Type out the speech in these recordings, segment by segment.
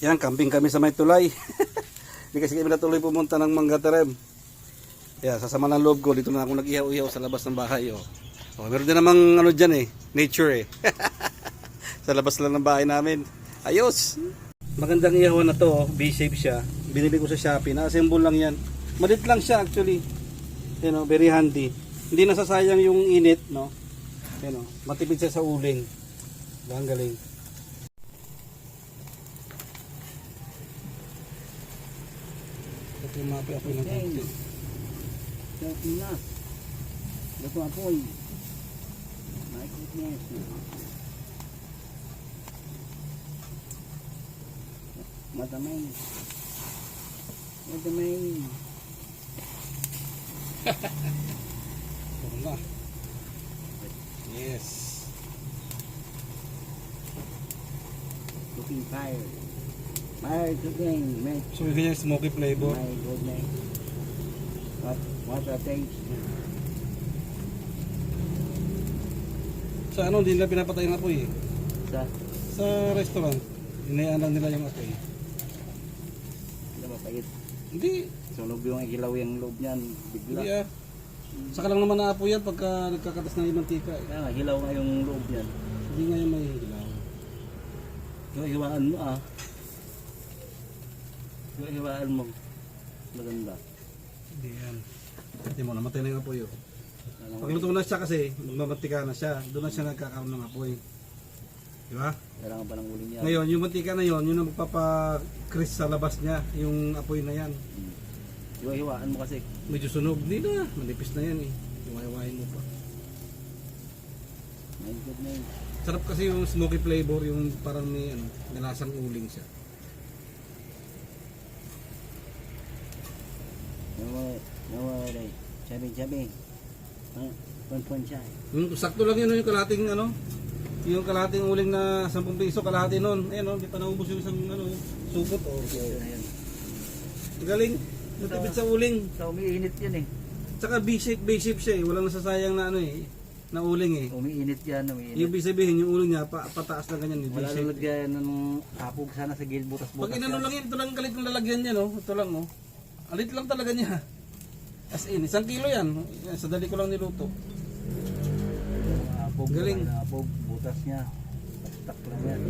Yan, camping kami sa may tulay. Hindi kasi kami natuloy pumunta ng Manggatarem. Yan, sasama ng loob ko. Dito na ako nag-ihaw-ihaw sa labas ng bahay. Oh. Oh, meron din namang ano dyan eh, nature eh. sa labas lang ng bahay namin. Ayos! Magandang ihawan na to, oh. B-shape siya. Binili ko sa Shopee. Naka-assemble lang yan. Malit lang siya actually. You know, very handy. Hindi nasasayang yung init, no? You know, matipid siya sa uling. Ang galing. Ito yung mapi ako ng konti. Dati na. Ito apoy. My goodness. Madamay. Madamay. Ito na. Yes. Cooking fire. My cooking. My, So, yung ganyan smoky flavor. my goodness. What, what a taste. Sa ano, hindi nila pinapatay ng apoy eh. Sa, Sa restaurant, inayaan lang nila yung apoy. ba pagit? Hindi, Sunog yung ilaw yung loob niyan. hindi Bigla. ah. Saka lang naman naapoy yan pagka nagkakatas ng mantika eh. Kaya nga, hilaw nga yung loob niyan. Hindi nga yung may hilaw. Yung hiwaan mo ah. Yung hiwaan mo. Maganda. Hindi yan. Hindi mo, namatay na yung apoy oh. Pag luto na siya kasi, magmamantika na siya. Doon na siya nagkakaroon ng apoy. Di ba? Kailangan pa ng uling yan. Ngayon, yung mantika na yon, yun ang magpapa-crisp sa labas niya, yung apoy na yan. Hmm. Yung hiwaan mo kasi. Medyo sunog. Hindi na, manipis na yan eh. Iwayawain mo pa. Sarap kasi yung smoky flavor, yung parang may ano, nalasang uling siya. Nawa, nawa, ray. Sabi, sabi. Ah, pon-pon siya. Yung sakto lang yun yung kalating ano, yung kalating uling na 10 piso kalahati nun. Ayan oh, hindi pa naubos yung isang ano, supot oh. Ayan. Galing. Natipid sa uling. Sa umiinit yan eh. Tsaka B-shape, B-shape siya eh. Walang nasasayang na ano eh, na uling eh. Umiinit yan, Yung umiinit. ibig sabihin, yung uling niya, pa, pataas na ganyan eh, Wala lalagyan ng hapog sana sa gilid butas-butas. Pag inano lang yan, ito lang galit ng lalagyan niya, no? Ito lang, no? Alit lang talaga niya. As in, isang kilo yan. Yan, Sa dali ko lang niluto. Hapog, Galing. hapog, butas niya. Bastak lang yan.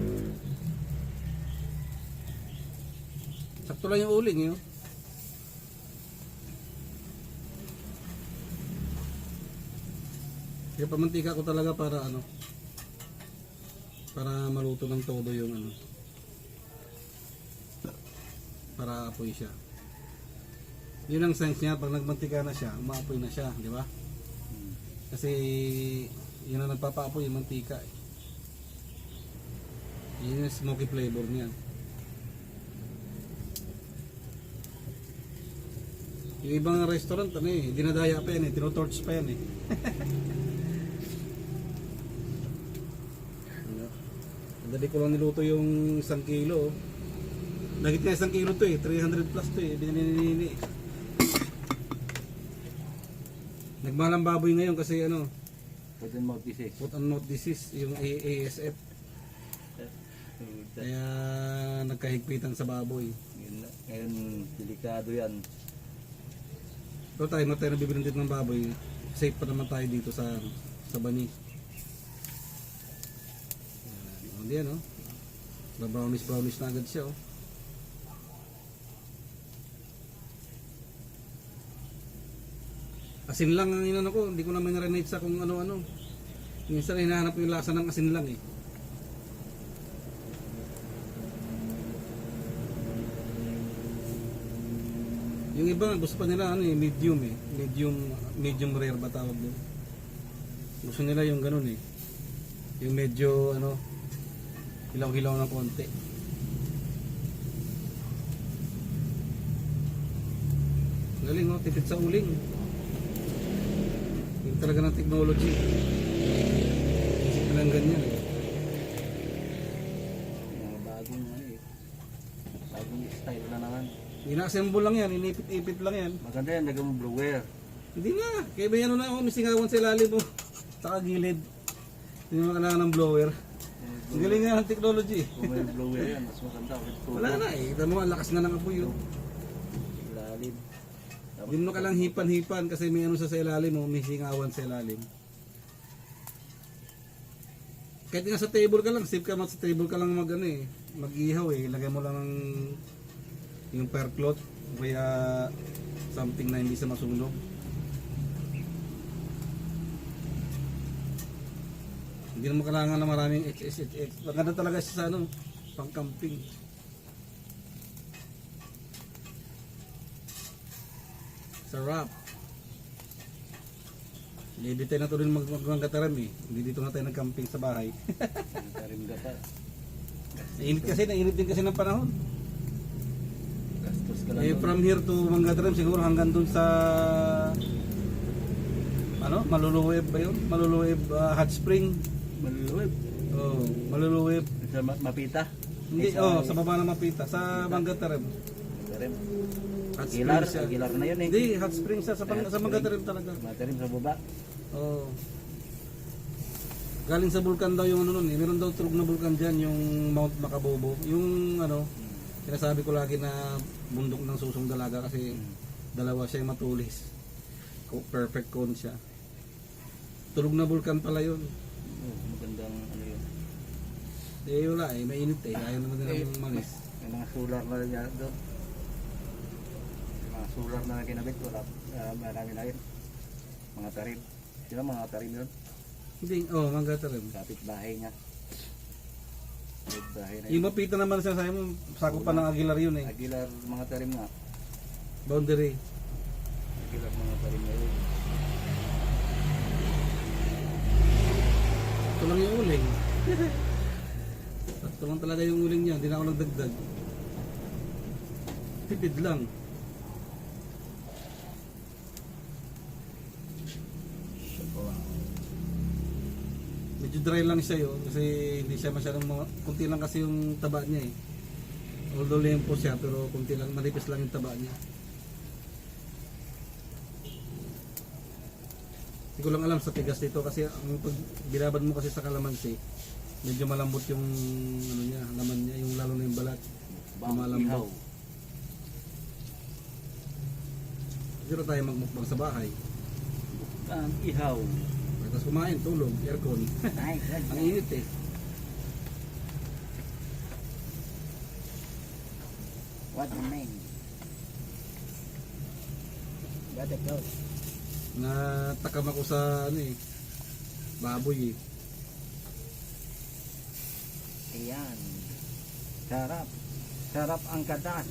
Sakto lang yung uling, yun. Kaya pamantika ko talaga para ano, para maluto ng todo yung ano, para apoy siya. Yun ang sense niya, pag nagmantika na siya, umaapoy na siya, di ba? Kasi yun ang nagpapaapoy yung mantika eh. Yun yung smoky flavor niya. Yung ibang restaurant, ano eh, dinadaya pa yan eh, tinutorch pa yan eh. Dali ko lang niluto yung isang kilo. oh. Nagit na isang kilo to eh, 300 plus to eh, binili Nagmahal ang baboy ngayon kasi ano, Pwede mo disease. foot and mouth disease, yung A- ASF. Kaya nagkahigpitan sa baboy. Na. Ngayon, delikado yan. Pero tayo, na tayo nabibilang dito ng baboy, safe pa naman tayo dito sa sa bani. Yan, hindi yan, oh. brownish brownish na agad siya, oh. Asin lang ang inano ko, hindi ko naman na-renate sa kung ano-ano. Minsan hinahanap yung lasa ng asin lang eh. Yung iba gusto pa nila ano eh, medium eh. Medium medium rare ba tawag doon? Gusto nila yung ganun eh. Yung medyo ano hilaw-hilaw na konti. Galing oh, tipid sa uling. Talaga ng technology. Isip ka lang ganyan. Mga bagong ano eh. Bagong style na naman. Ina-assemble lang yan, inipit-ipit lang yan. Maganda yan, mo blower. Hindi na, kaya ba yan na ako, misingawan sa ilalim mo. Sa gilid. Hindi mo kailangan ng blower. Eh, Ang galing nga ng technology. Kung may blower yan, mas maganda. Wala na eh. Ito mo, ang lakas na ng apoy yun. Lalim. Hindi mo ka lang hipan-hipan kasi may ano sa sa ilalim mo, may singawan sa ilalim. Kahit nga sa table ka lang, safe ka sa table ka lang mag ano eh, mag-ihaw eh. Lagay mo lang ng yung per cloth kaya something na hindi sa masunog. Hindi naman kailangan na maraming HSHS. Maganda talaga siya sa ano, pang Sarap. Hindi tayo na tuloy mag magkataram eh. Hindi dito na tayo nag-camping sa bahay. Karim gata. Nainit kasi, nainit din kasi ng panahon. Gastos ka lang. Eh, doon. from here to Mangataram siguro hanggang dun sa ano, Maluluweb ba yun? Maluluweb uh, Hot Spring. Maluluwib. Oh, Maluluweb. Sa ma- mapita. Hindi, Eh, oh, sa baba ng Mapita, sa Mangataram. Karim. Hot Aguilar. Spring siya. Aguilar na yun eh. Hindi, Hot Spring siya sa, Pang- Hot sa Spring. Mangataram talaga. Matarim sa baba. Oh. Galing sa bulkan daw yung ano nun eh. Meron daw tulog na bulkan dyan, yung Mount Makabobo. Yung ano, sinasabi ko lagi na bundok ng susong dalaga kasi dalawa siya yung matulis. Perfect cone siya. Tulog na bulkan pala yun. Oh, magandang ano yun. Eh wala eh, mainit eh. Ayaw naman nila Eh, malis. May mga solar na yan doon. Mga solar na kinabit. Wala. Uh, marami na rin. Mga tarim. Sino mga tarim yun? Hindi, oh. Kapit bahay niya. Kapit bahay na Yung mapita naman sa sayo mo, sakop pa ng Aguilar yun eh. Aguilar mga tarim nga. Boundary. Aguilar mga tarim na yun. Ito lang yung uling. Ito lang talaga yung uling niya, hindi na ako nagdagdag. Tipid lang. Medyo dry lang siya yun kasi hindi siya masyadong mga, kunti lang kasi yung taba niya eh. Although lempo siya pero kunti lang, manipis lang yung taba niya. Hindi ko lang alam sa tigas nito kasi ang pag binabad mo kasi sa kalamansi, medyo malambot yung ano niya, laman niya, yung lalo na yung balat. Ihaw. Siguro tayo magmukbang sa bahay. Bang ihaw. Tapos kumain, tulog, aircon. Ay, Ang init eh. What the name? Got it go. Natakam ako sa ano eh, baboy eh. Ayan. Sarap. Sarap ang katas.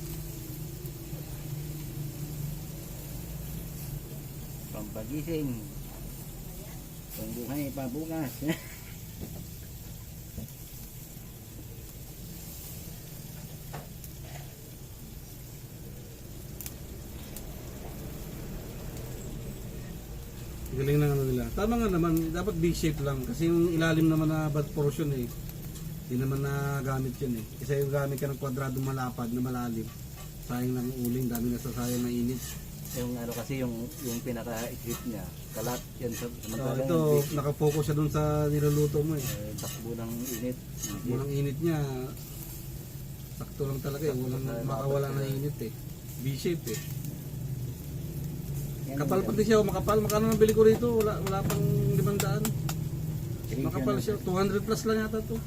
Pampagising. Pangbuhay pabukas. Galing ng ano nila. Tama nga naman, dapat B-shape lang. Kasi yung ilalim naman na bad portion eh. Hindi naman na gamit yun eh. Kasi yung gamit ka ng kwadradong malapad na malalim. Sayang lang uling, dami na sa sayang na init. Yung ano kasi yung yung pinaka-hit niya, kalat yan sa So, samantalang ito, nakafocus siya dun sa niluluto mo eh. eh, takbo ng init. Walang init niya, sakto lang talaga eh. Walang makawala na init eh. B-shape eh. Yan, Kapal pati siya, oh, makapal. Makano nang bili ko rito? Wala, wala pang limandaan. Makapal siya, 200 plus lang yata to.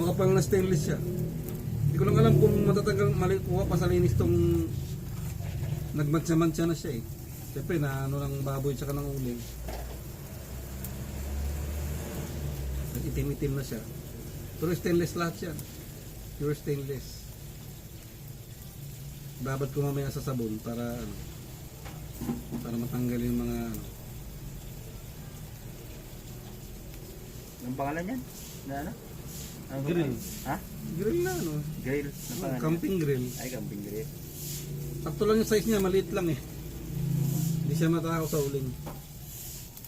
Makapal na stainless siya. Hindi ko lang alam kung matatanggal mali kuha pa sa linis tong nagmantsa-mantsa na siya eh. Siyempre na ano ng baboy tsaka ng uling. Nag-itim-itim na siya. Pero stainless lahat yan. Pure stainless. Babad ko mamaya sa sabon para ano para matanggal yung mga ano. Ang pangalan niyan? Na ano? Ano Grill. Ha? Grill na ano. Grill. Pangalan? Camping grill. Ay, camping grill. Sakto lang yung size niya, maliit lang eh. Hindi siya matakaw sa uling.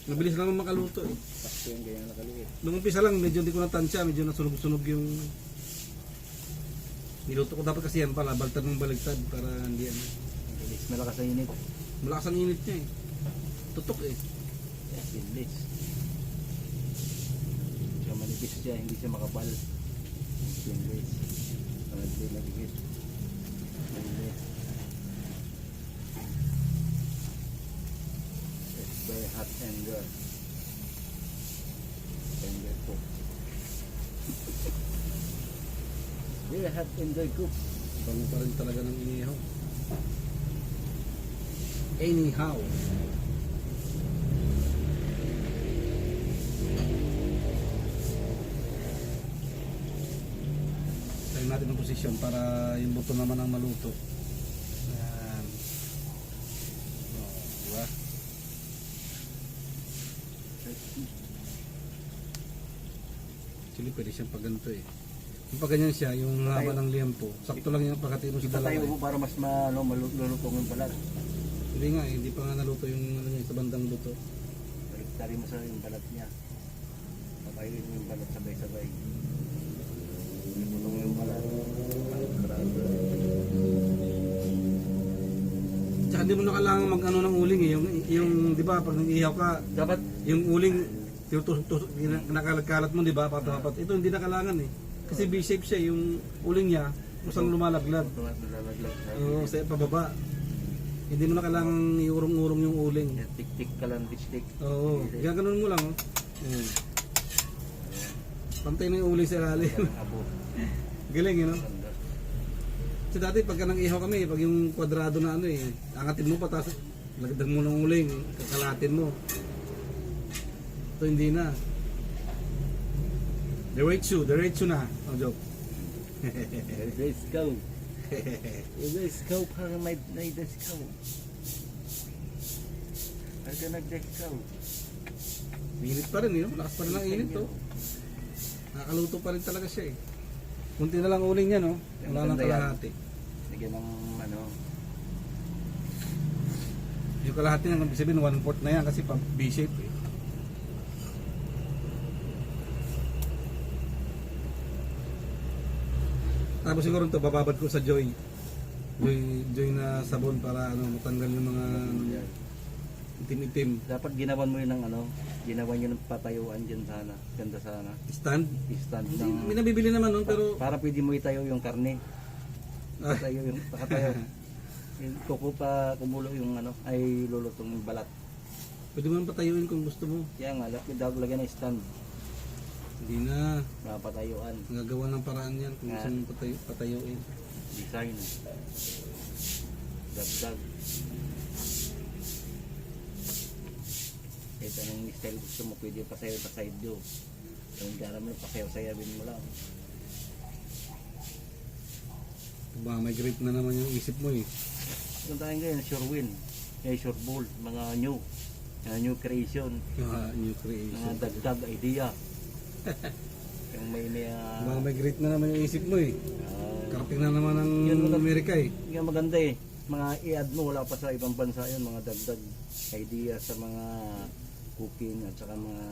Mabilis lang makaluto eh. Sakto yung ganyan nakaliit. Nung umpisa lang, medyo hindi ko natansya, medyo nasunog-sunog yung... Niluto ko dapat kasi yan pala, baltad ng baligtad para hindi ano. Bilis. Malakas ang init. Malakas ang init niya eh. Tutok eh. Yes, bilis. So, manipis siya, hindi siya makapal. Stainless. Para hindi. Stainless. And good. Tender cook. hot and good cook. Bango pa rin talaga ng inihaw. Anyhow. Tayo natin ang posisyon para yung buto naman ang maluto. Ayan. Oh, diba? Actually, pwede siyang pag ganito eh. Yung pag ganyan siya, yung haba ng liempo, sakto lang yung pagkatino sa dalawa. mo para mas ma, ano, malulutong yung balat. Hindi nga, eh, hindi pa nga naluto yung ano niya, sa bandang luto. Tari mo sa yung balat niya. Papayin mo yung balat sabay-sabay. Ibutong yung balat. Tsaka hindi mo na kailangan mag ano ng uling eh. Yung, yung di ba, pag nag-ihaw ka, Dapat yung uling, tinutusok-tusok, nakalat-kalat mo, di ba, patapat. Ito hindi na kailangan eh. Kasi B-shape siya, yung uling niya, kusang lumalaglag. Oo, sa pababa. Hindi mo na kailangan iurong-urong yung uling. Tik-tik ka lang, tik-tik. Oo, gaganon mo lang. Oh. Mm. Pantay na yung uling sa ilalim. Galing, yun, no? Ganda. Kasi dati pagka nang ihaw kami, pag yung kwadrado na ano eh, angatin mo pa tapos lagdag mo ng uling, kakalatin mo. Ito hindi na. Diretso, diretso na. Oh, joke. Let's go. Let's go para may may let's go. Aga nag-let's go. Init pa rin yun, lakas pa rin ang init to. Nakakaluto pa rin talaga siya eh. Kunti na lang uling niya no, wala nang kalahati. Lagyan ng ano, Yung kalahati ibig sabihin one fourth na yan kasi pa B-shape eh. Tapos siguro ito, bababad ko sa Joy. Joy, Joy na sabon para ano, matanggal yung mga ano, itim-itim. Dapat ginawan mo yun ng ano, ginawan yun ng patayuan dyan sana. Ganda sana. Stand? I-stand Hindi, ng... may nabibili naman nun pero para pwede mo itayo yung karne. Patayo yung pakatayo. Kuko pa kumulo yung ano, ay lulutong balat. pwede mo patayuin kung gusto mo. Kaya nga, dapat daw lagyan ng stand. Hindi na. Mapatayuan. Nagagawa ng paraan yan kung gusto mong patayo, patayuin. Design. Dagdag. Kahit anong style gusto mo, pwede pa sa'yo, pa side view. Kung alam mo, pasayaw-sayawin mo lang. Ba, may grip na naman yung isip mo eh. Kung tayo ngayon, sure win. Eh, sure bull. Mga new. Mga new creation. Ah, new Mga creation. dagdag idea. Yung may may ah, Ba, may grip na naman yung isip mo eh. ah, Karating na naman ng Yun, maganda. Amerika eh. Yung maganda eh. Mga i-add mo wala pa sa ibang bansa yun. Mga dagdag idea sa mga cooking at saka mga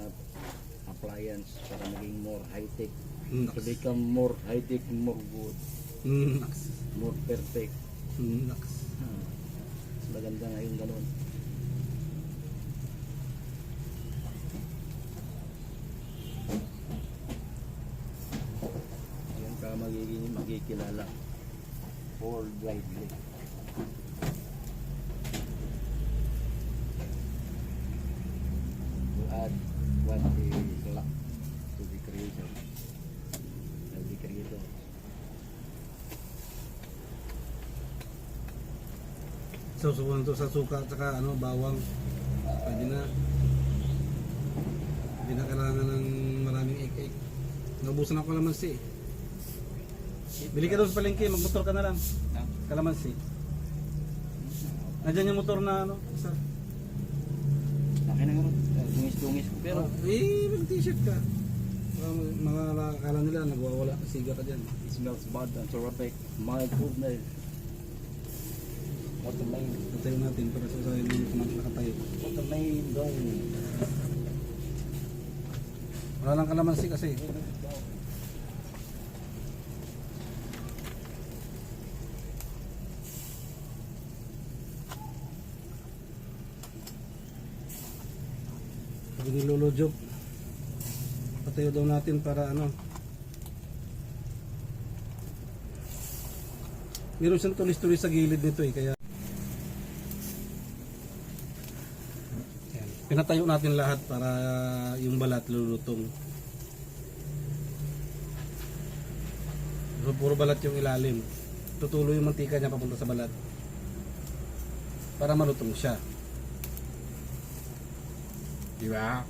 appliance para maging more high-tech. Mm, To become more high-tech, more good, mm, more perfect. Mm. Hmm. Mas maganda nga yung ganun. Yan ka magiging magkikilala. Worldwidely. To add what is luck to the creation. Of the creator. Susubuan to sa suka at saka ano, bawang. Pwede na. Hindi na kailangan ng maraming ek-ek. Naubusan ako kalamansi eh. Bili ka doon sa palengke, magmotor ka na lang. No? Kalamansi. Nandiyan yung motor na ano, isa. Akin na naman. Dungis-dungis ko. Pero Pero, eh, mag-t-shirt ka. Mga, mga akala nila, nagwawala, siga ka dyan. it smells bad and terrific. My goodness. What a main, Patayo natin para sa sayo ng kumat nakatayo. what a main dong. Wala lang kalamansi kasi. Ni Lolo Job, Patayo daw natin para ano. Meron siyang tulis-tulis sa gilid nito eh, kaya Yan. Pinatayo natin lahat para yung balat lulutong. Pero puro balat yung ilalim. Tutuloy yung mantika niya papunta sa balat. Para malutong siya. Di ba?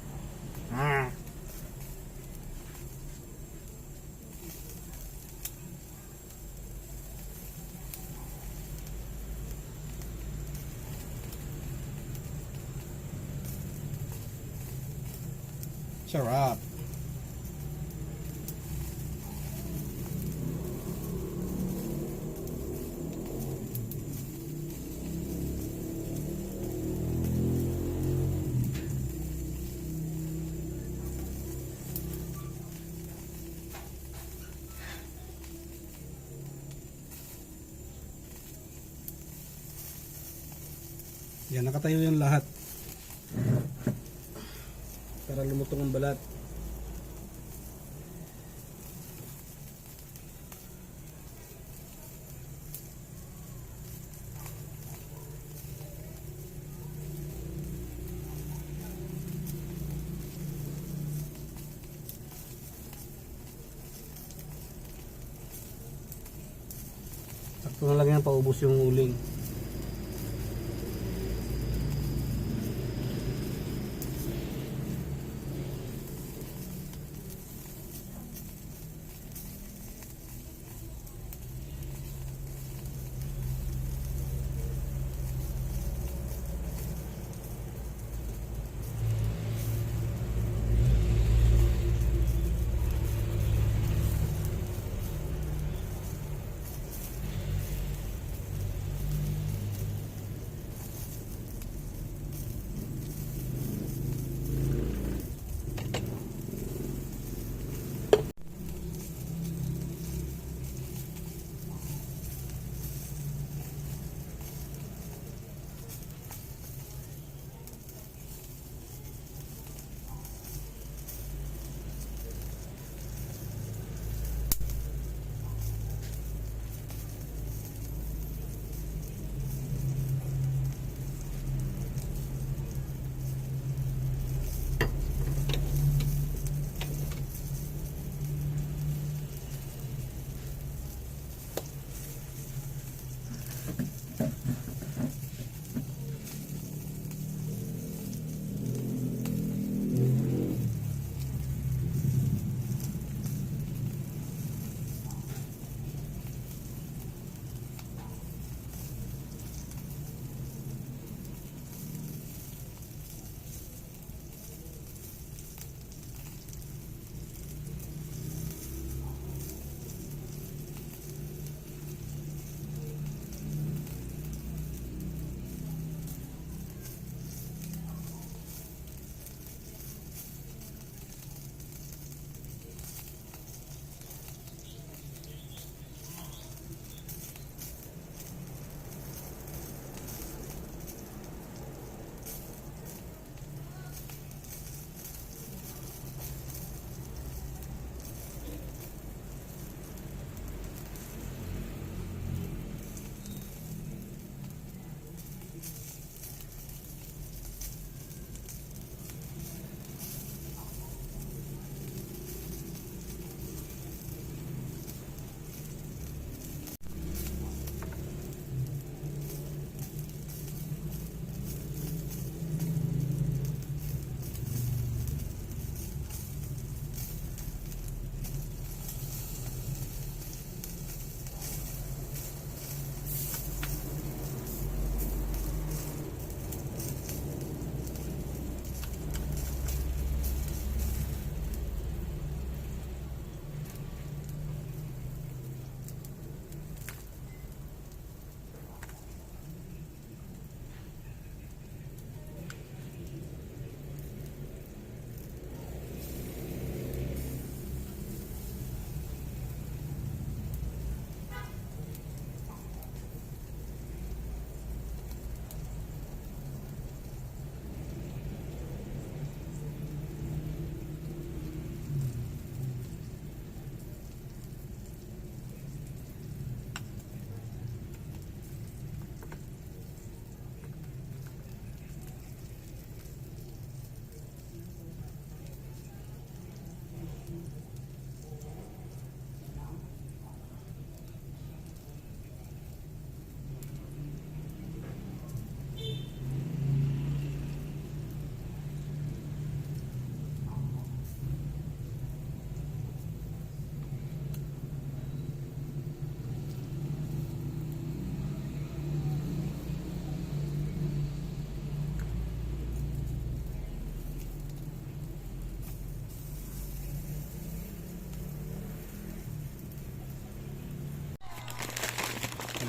Yan, nakatayo yung lahat. Para lumutong ang balat. Sakto na lang yan paubos yung uling.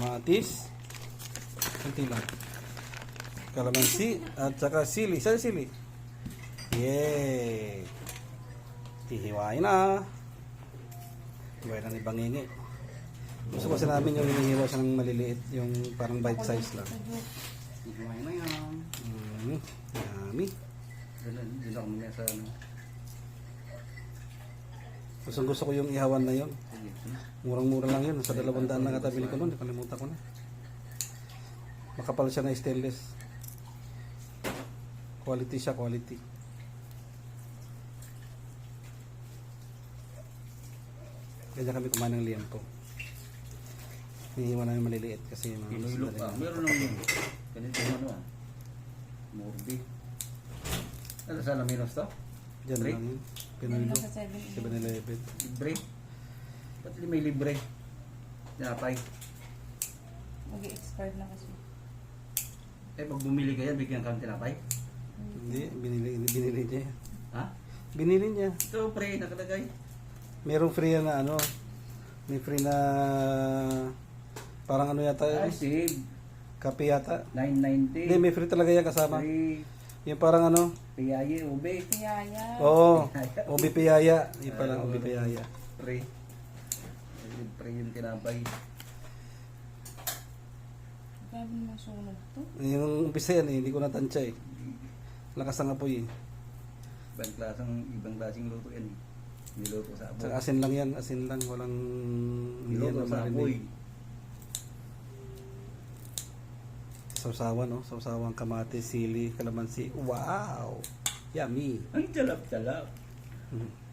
Kamatis, kunti lang. Kalamansi at saka sili. Saan sili? Yay! Hihiwain na. Hiwain na ni Bangingi. Gusto kasi namin yung hinihiwa siya ng maliliit, yung parang bite size lang. Hihiwain na yan. Mm, yummy. Doon doon ako muna sa ano. Gusto gusto ko yung ihawan na yon. Sige. Murang-mura lang yun. Sa dalawang daan na katabili ko noon. Nakalimutan ko na. Makapal siya na stainless. Quality siya, quality. Ganyan kami kumain ng liempo. Hinihiwa namin maliliit kasi mga Pinulo pa. Meron ng ganito ano ah. Morbi. Ano sa Laminos to? Diyan Break? lang yun. Sa 7-Eleven. 7-Eleven. Libre. Ba't may libre? Tinapay. Mag-expired na kasi. Eh pag bumili ka yan, bigyan kang tinapay. Hindi, binili, binili niya. yan. Ha? Binili niya. Ito pre, nakalagay. Merong free yan na ano. May free na parang ano yata Ay, yun? save. Kape yata. 990. Hindi, may free talaga yan kasama. Free. Yung parang ano. Piyaye, ube. Tiyaya. Oo. Oh, Obi Piyaya. Yung parang Obi Piyaya. Pre. Pre yung tinapay. Grabe naman sunog to. Yung umpisa yan eh. Hindi ko natansya eh. Lakas ng apoy eh. Ibang klaseng, ibang klaseng luto yan. eh. Niluto sa Tsaka abo. asin lang yan. Asin lang. Walang... Hindi yan Niluto sa apoy. Sausawan no? Sausawan kamatis, sili, kalamansi. Wow! Yummy! Ang jalap-jalap. Mhm.